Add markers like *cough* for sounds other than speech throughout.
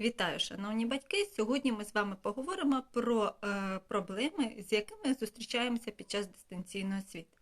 Вітаю, шановні батьки! Сьогодні ми з вами поговоримо про е, проблеми, з якими зустрічаємося під час дистанційної освіти.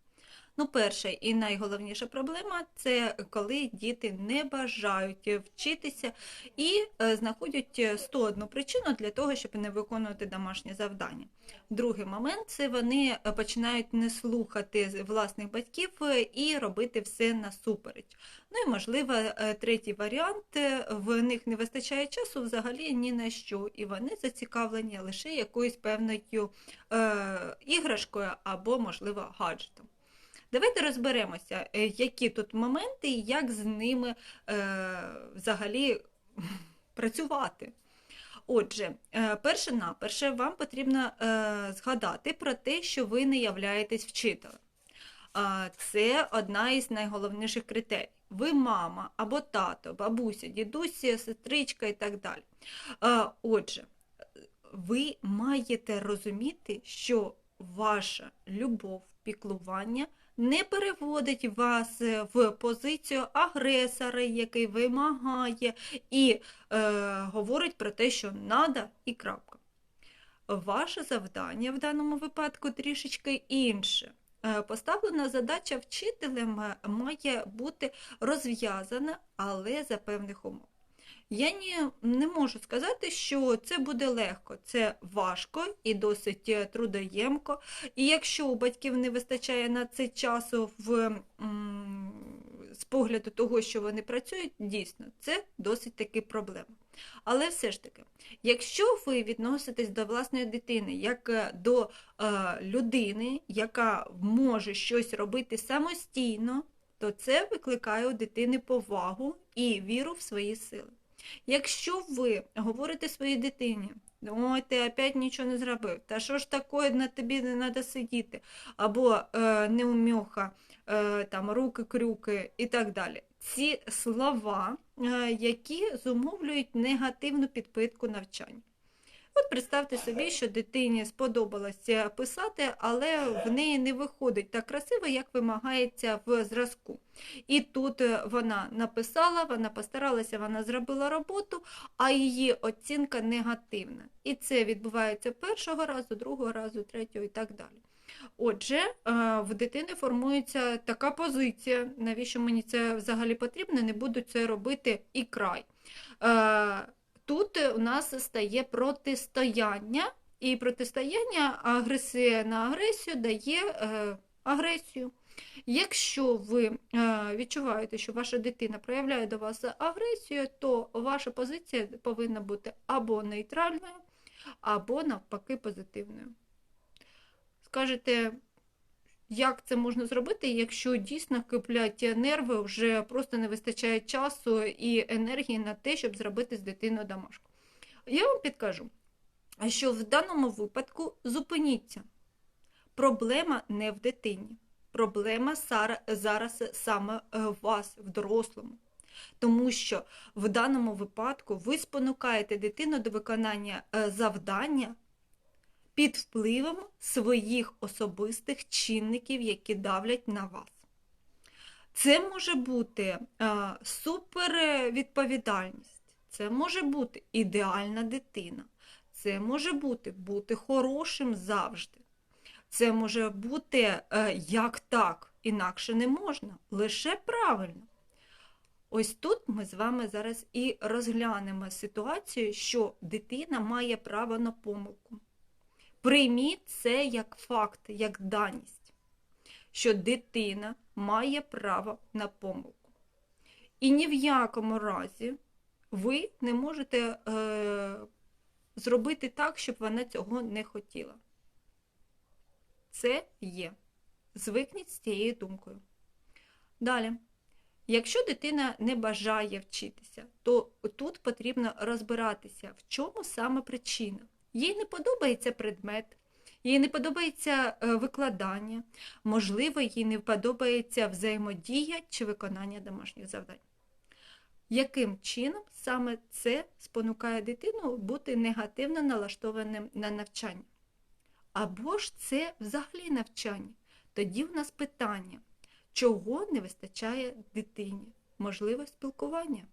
Ну, перша і найголовніша проблема це коли діти не бажають вчитися і е, знаходять 101 причину для того, щоб не виконувати домашнє завдання. Другий момент це вони е, починають не слухати власних батьків е, і робити все насупереч. Ну і можливо, е, третій варіант е, в них не вистачає часу взагалі ні на що, і вони зацікавлені лише якоюсь певною е, іграшкою або, можливо, гаджетом. Давайте розберемося, е, які тут моменти і як з ними е, взагалі *laughs* працювати. Отже, е, перше наперше вам потрібно е, згадати про те, що ви не являєтесь вчителем. Це одна із найголовніших критерій. Ви мама або тато, бабуся, дідуся, сестричка і так далі. Отже, ви маєте розуміти, що ваша любов, піклування не переводить вас е, в позицію агресора, який вимагає і е, говорить про те, що надо і крапка. Ваше завдання в даному випадку трішечки інше. Е, Поставлена задача вчителем е, має бути розв'язана, але за певних умов. Я не, не можу сказати, що це буде легко, це важко і досить е, трудоємко. І якщо у батьків не вистачає на це часу в, з погляду того, що вони працюють, дійсно, це досить таки проблема. Але все ж таки, якщо ви відноситесь до власної дитини як е, до е, людини, яка може щось робити самостійно, то це викликає у дитини повагу і віру в свої сили. Якщо ви говорите своїй дитині, ой, ти опять нічого не зробив, та що ж таке на тобі не треба сидіти, або е, неумьоха, е, там, руки-крюки і так далі. Ці слова, е, які зумовлюють негативну підпитку навчання. От представте собі, що дитині сподобалося писати, але в неї не виходить так красиво, як вимагається в зразку. І тут е, вона написала, вона постаралася, вона зробила роботу, а її оцінка негативна. І це відбувається першого разу, другого разу, третього і так далі. Отже, е, в дитини формується така позиція, навіщо мені це взагалі потрібно, не буду це робити і край. Е, Тут у нас стає протистояння, і протистояння агресія на агресію дає е, агресію. Якщо ви е, відчуваєте, що ваша дитина проявляє до вас агресію, то ваша позиція повинна бути або нейтральною, або навпаки позитивною. Скажете, як це можна зробити, якщо дійсно киплять нерви, вже просто не вистачає часу і енергії на те, щоб зробити з дитиною домашку? Я вам підкажу, що в даному випадку зупиніться. Проблема не в дитині. Проблема зараз саме в вас, в дорослому. Тому що в даному випадку ви спонукаєте дитину до виконання завдання під впливом своїх особистих чинників, які давлять на вас. Це може бути супервідповідальність, це може бути ідеальна дитина, це може бути бути хорошим завжди. Це може бути як так, інакше не можна, лише правильно. Ось тут ми з вами зараз і розглянемо ситуацію, що дитина має право на помилку. Прийміть це як факт, як даність, що дитина має право на помилку. І ні в якому разі ви не можете е, зробити так, щоб вона цього не хотіла. Це є. Звикніть з цією думкою. Далі. Якщо дитина не бажає вчитися, то тут потрібно розбиратися, в чому саме причина. Їй не подобається предмет, їй не подобається е, викладання, можливо, їй не подобається взаємодія чи виконання домашніх завдань. Яким чином саме це спонукає дитину бути негативно налаштованим на навчання? Або ж це взагалі навчання? Тоді в нас питання, чого не вистачає дитині? Можливо, спілкування.